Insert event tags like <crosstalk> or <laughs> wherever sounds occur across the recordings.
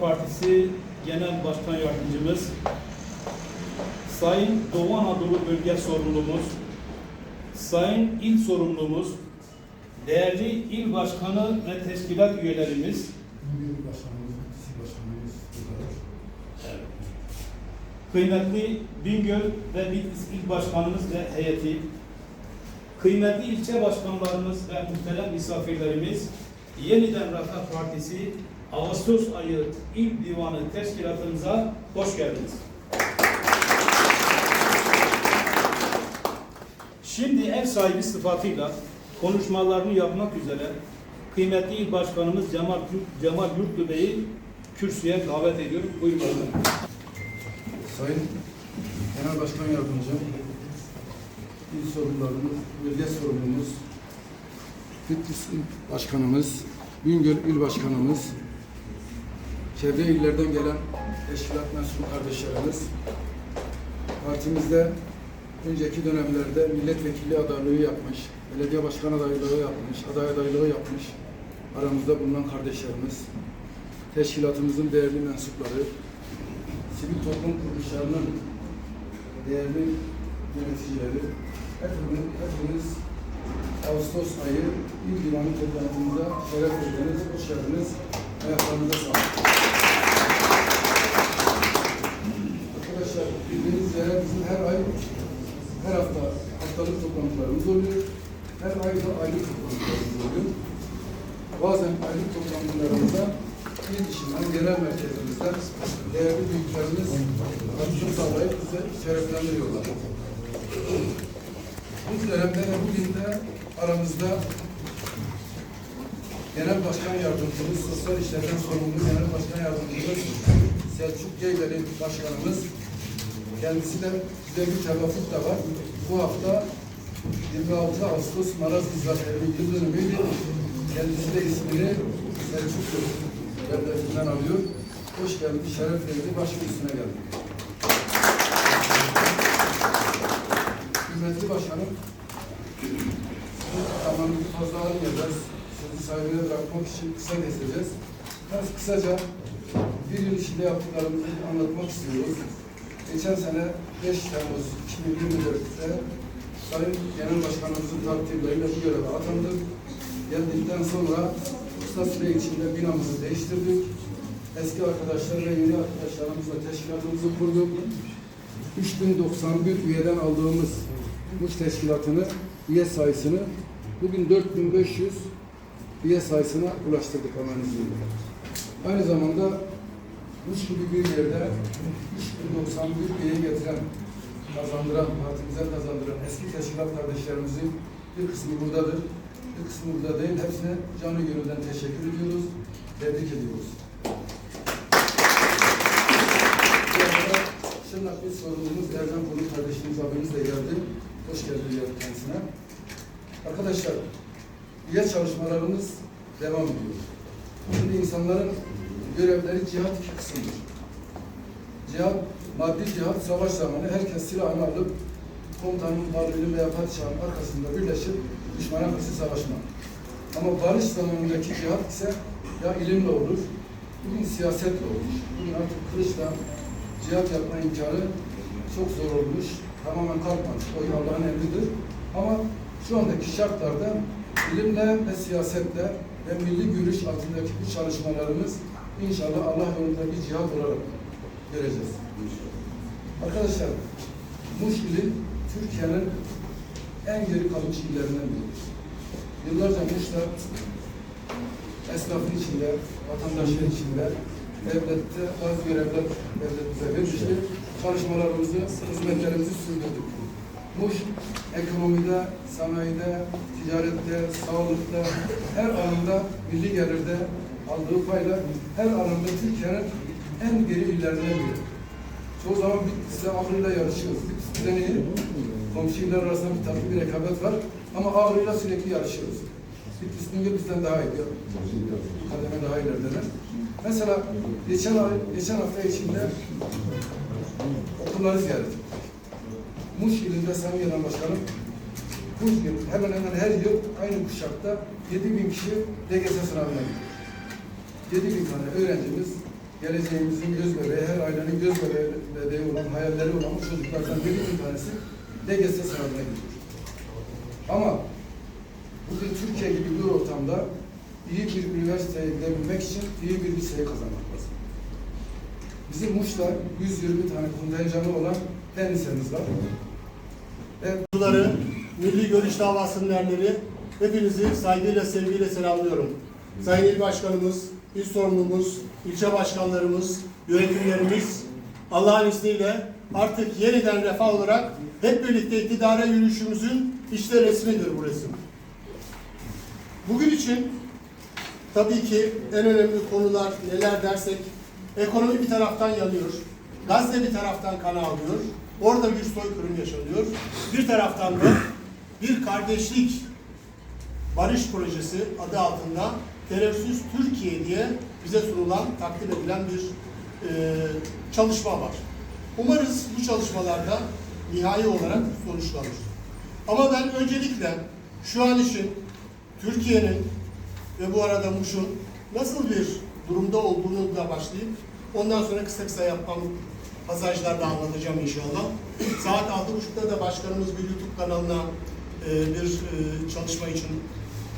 Partisi Genel Başkan Yardımcımız, Sayın Doğu Anadolu Bölge Sorumlumuz, Sayın İl Sorumlumuz, değerli İl Başkanı ve teşkilat üyelerimiz, kıymetli Bingöl ve Bitlis İl Başkanımız ve heyeti, kıymetli ilçe başkanlarımız ve muhterem misafirlerimiz, yeniden Refah Partisi Ağustos ayı İl Divanı Teşkilatımıza hoş geldiniz. Şimdi ev sahibi sıfatıyla konuşmalarını yapmak üzere kıymetli il başkanımız Cemal, Cemal Yurtlu Bey'i kürsüye davet ediyorum. Buyurun. efendim. Sayın Genel Başkan Yardımcım, İl sorumlularımız, bölge sorumlumuz, Bitlis İl Başkanımız, Bingöl İl Başkanımız, çevre illerden gelen teşkilat mensubu kardeşlerimiz, partimizde önceki dönemlerde milletvekili adaylığı yapmış, belediye başkan adaylığı yapmış, aday adaylığı yapmış, aramızda bulunan kardeşlerimiz, teşkilatımızın değerli mensupları, sivil toplum kuruluşlarının değerli yöneticileri, hepimiz, hepimiz Ağustos ayı İl Divanı toplantımıza şeref verdiniz, hoş geldiniz. Ayaklarınıza sağlık. Arkadaşlar bildiğiniz üzere bizim her ay, her hafta haftalık toplantılarımız oluyor. Her ay da aylık toplantılarımız oluyor. Bazen aylık toplantılarımızda il dışından, genel merkezimizden değerli büyüklerimiz katılım sağlayıp bize şereflendiriyorlar. Bu dönemde de bugün de aramızda Genel Başkan Yardımcımız, Sosyal İşlerden Sorumlu Genel Başkan Yardımcımız Selçuk Geyleli Başkanımız. Kendisi de bize bir tevafuk da var. Bu hafta 26 Ağustos Maraz Hizmetleri yıl dönümüydü. Kendisi de ismini Selçuk devletinden alıyor. Hoş geldi, şeref verdi, başın üstüne geldi. Hürmetli Başkanım, tamam fazla almayacağız. Sahibine bırakmak için kısa keseceğiz. Biraz kısaca bir yıl içinde yaptıklarımızı anlatmak istiyoruz. Geçen sene 5 Temmuz 2024'te Sayın Genel Başkanımızın takdirleriyle bu göreve atandık. Geldikten sonra kısa süre içinde binamızı değiştirdik. Eski arkadaşlar ve yeni arkadaşlarımızla teşkilatımızı kurduk. 3091 üyeden aldığımız bu teşkilatını, üye sayısını bugün 4500 üye sayısına ulaştırdık hemen izniyle. Aynı zamanda Muş gibi bir yerde 3091 üye getiren, kazandıran, partimize kazandıran eski teşkilat kardeşlerimizin bir kısmı buradadır. Bir kısmı burada değil. Hepsine canı gönülden teşekkür ediyoruz. Tebrik ediyoruz. Şırnak bir sorumlumuz Ercan Kulu kardeşimiz abimiz de geldi. Hoş diyor kendisine. Arkadaşlar, üye çalışmalarımız devam ediyor. Şimdi insanların görevleri cihat iki kısımdır. Cihat, maddi cihat, savaş zamanı herkes silahını alıp komutanın varlığının veya padişahın arkasında birleşip düşmana karşı savaşmak. Ama barış zamanındaki cihat ise ya ilimle olur, bugün siyasetle olur. Bugün artık kılıçla cihat yapma imkanı çok zor olmuş. Tamamen kalkmamış. O Allah'ın emridir. Ama şu andaki şartlarda ilimle ve siyasetle ve milli görüş altındaki bu çalışmalarımız inşallah Allah yolunda bir cihat olarak göreceğiz. Arkadaşlar, Muş ili Türkiye'nin en geri kalmış illerinden biridir. Yıllarca Muş'ta esnafın içinde, vatandaşın içinde devlette bazı görevler devlet bize vermiştir. Çalışmalarımızı, hizmetlerimizi sürdürdük. Muş ekonomide, sanayide, ticarette, sağlıkta, her alanda, milli gelirde aldığı payla her alanda Türkiye'nin en geri illerinden biri. Çoğu zaman Bitlis'le Ağrı'yla yarışıyoruz. Bitlis bize iller arasında bir tatlı bir rekabet var. Ama Ağrı'yla sürekli yarışıyoruz. Bitlis Bingöl bizden daha iyi. Bir kademe daha ilerideler. Mesela geçen ay, geçen hafta içinde okulları ziyaret ettik. Muş ilinde Sayın Genel Başkanım bu yıl hemen hemen her yıl aynı kuşakta 7 bin kişi DGS sınavına gidiyor. 7 bin tane öğrencimiz geleceğimizin göz bebeği, her ailenin göz bebeği, olan, hayalleri olan çocuklardan biri bir tanesi DGS sınavına giriyor. Ama bugün Türkiye gibi bir ortamda iyi bir üniversiteye gidebilmek için iyi bir liseyi kazanmak lazım. Bizim Muş'ta 120 tane kontenjanı olan fen lisemiz var. Ve Çocukları, Milli Görüş Davası'nın erleri, hepinizi saygıyla, sevgiyle selamlıyorum. Sayın İl Başkanımız, İl Sorumlumuz, ilçe başkanlarımız, yönetimlerimiz Allah'ın izniyle artık yeniden refah olarak hep birlikte iktidara yürüyüşümüzün işte resmidir bu resim. Bugün için tabii ki en önemli konular neler dersek ekonomi bir taraftan yanıyor. Gazze bir taraftan kan alıyor. Orada bir soykırım yaşanıyor. Bir taraftan da bir kardeşlik barış projesi adı altında terörsüz Türkiye diye bize sunulan, takdim edilen bir e, çalışma var. Umarız bu çalışmalarda nihai olarak sonuçlanır. Ama ben öncelikle şu an için Türkiye'nin ve bu arada Muş'un nasıl bir durumda olduğunu da başlayıp ondan sonra kısa kısa yapmam pasajlarda anlatacağım inşallah. Saat 6.30'da da başkanımız bir YouTube kanalına e, bir e, çalışma için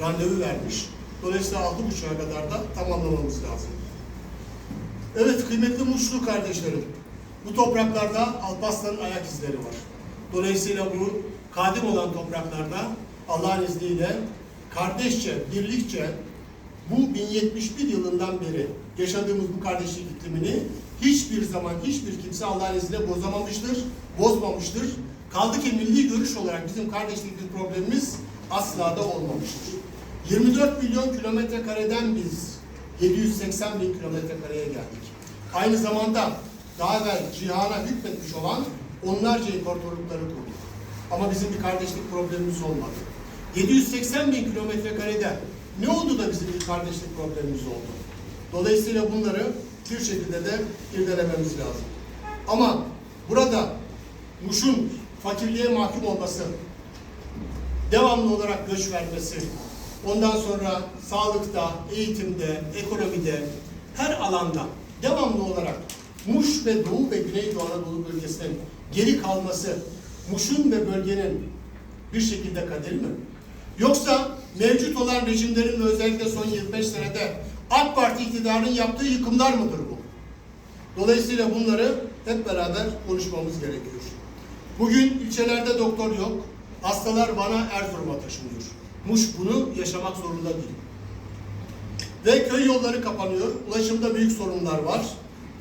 randevu vermiş. Dolayısıyla 6.30'a kadar da tamamlamamız lazım. Evet kıymetli Muşlu kardeşlerim, bu topraklarda Alparslan'ın ayak izleri var. Dolayısıyla bu kadim olan topraklarda Allah'ın izniyle kardeşçe, birlikçe bu 1071 yılından beri yaşadığımız bu kardeşlik iklimini hiçbir zaman hiçbir kimse Allah'ın izniyle bozamamıştır, bozmamıştır. Kaldı ki milli görüş olarak bizim kardeşlik bir problemimiz asla da olmamıştır. 24 milyon kilometre kareden biz 780 bin kilometre kareye geldik. Aynı zamanda daha evvel cihana hükmetmiş olan onlarca imparatorlukları kurduk. Ama bizim bir kardeşlik problemimiz olmadı. 780 bin kilometre karede ne oldu da bizim bir kardeşlik problemimiz oldu? Dolayısıyla bunları bir şekilde de irdelememiz lazım. Ama burada Muş'un fakirliğe mahkum olması, devamlı olarak göç vermesi, ondan sonra sağlıkta, eğitimde, ekonomide, her alanda devamlı olarak Muş ve Doğu ve Güneydoğu Anadolu bölgesinin geri kalması, Muş'un ve bölgenin bir şekilde kaderi mi? Yoksa mevcut olan rejimlerin özellikle son 25 senede AK Parti iktidarının yaptığı yıkımlar mıdır bu? Dolayısıyla bunları hep beraber konuşmamız gerekiyor. Bugün ilçelerde doktor yok. Hastalar bana Erzurum'a taşınıyor. Muş bunu yaşamak zorunda değil. Ve köy yolları kapanıyor. Ulaşımda büyük sorunlar var.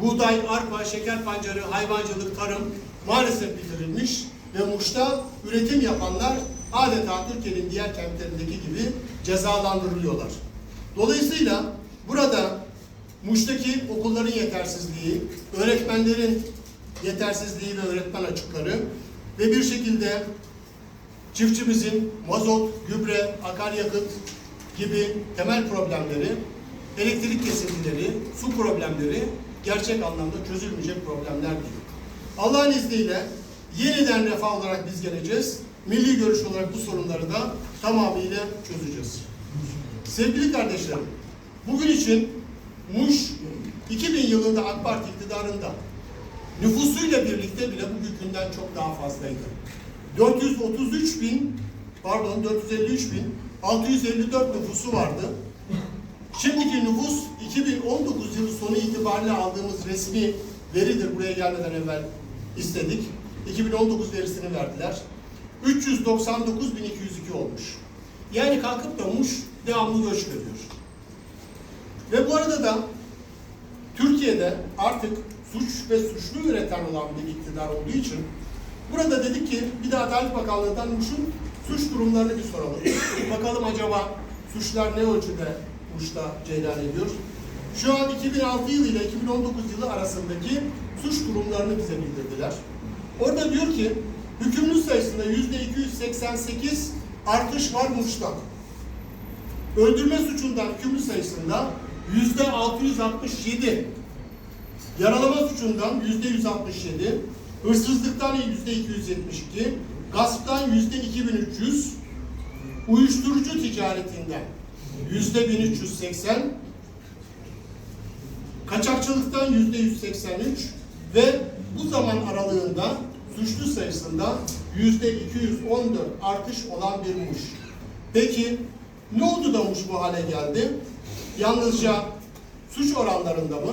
Buğday, arpa, şeker pancarı, hayvancılık, tarım maalesef bitirilmiş. Ve Muş'ta üretim yapanlar adeta Türkiye'nin diğer kentlerindeki gibi cezalandırılıyorlar. Dolayısıyla burada Muş'taki okulların yetersizliği, öğretmenlerin yetersizliği ve öğretmen açıkları ve bir şekilde çiftçimizin mazot, gübre, akaryakıt gibi temel problemleri, elektrik kesintileri, su problemleri gerçek anlamda çözülmeyecek problemler değil. Allah'ın izniyle yeniden refah olarak biz geleceğiz. Milli görüş olarak bu sorunları da tamamıyla çözeceğiz. Sevgili kardeşlerim, bugün için Muş 2000 yılında AK Parti iktidarında nüfusuyla birlikte bile bugünkünden çok daha fazlaydı. 433 bin, pardon 453 bin 654 nüfusu vardı. Şimdiki nüfus 2019 yılı sonu itibariyle aldığımız resmi veridir. Buraya gelmeden evvel istedik. 2019 verisini verdiler. 399.202 olmuş. Yani kalkıp da Muş devamlı göç görüyor. Ve bu arada da Türkiye'de artık suç ve suçlu üreten olan bir iktidar olduğu için burada dedik ki bir de Adalet Bakanlığı'ndan Muş'un suç durumlarını bir soralım. <laughs> Bakalım acaba suçlar ne ölçüde Muş'ta cereyan ediyor? Şu an 2006 yılı ile 2019 yılı arasındaki suç durumlarını bize bildirdiler. Orada diyor ki hükümlü sayısında yüzde 288 artış var Muş'ta. Öldürme suçundan hükümlü sayısında yüzde 667, yaralama suçundan yüzde 167, hırsızlıktan yüzde 272, gasptan yüzde 2300, uyuşturucu ticaretinden yüzde 1380, Kaçakçılıktan yüzde 183 ve bu zaman aralığında suçlu sayısında yüzde 214 artış olan bir Muş. Peki ne oldu da Muş bu hale geldi? Yalnızca suç oranlarında mı?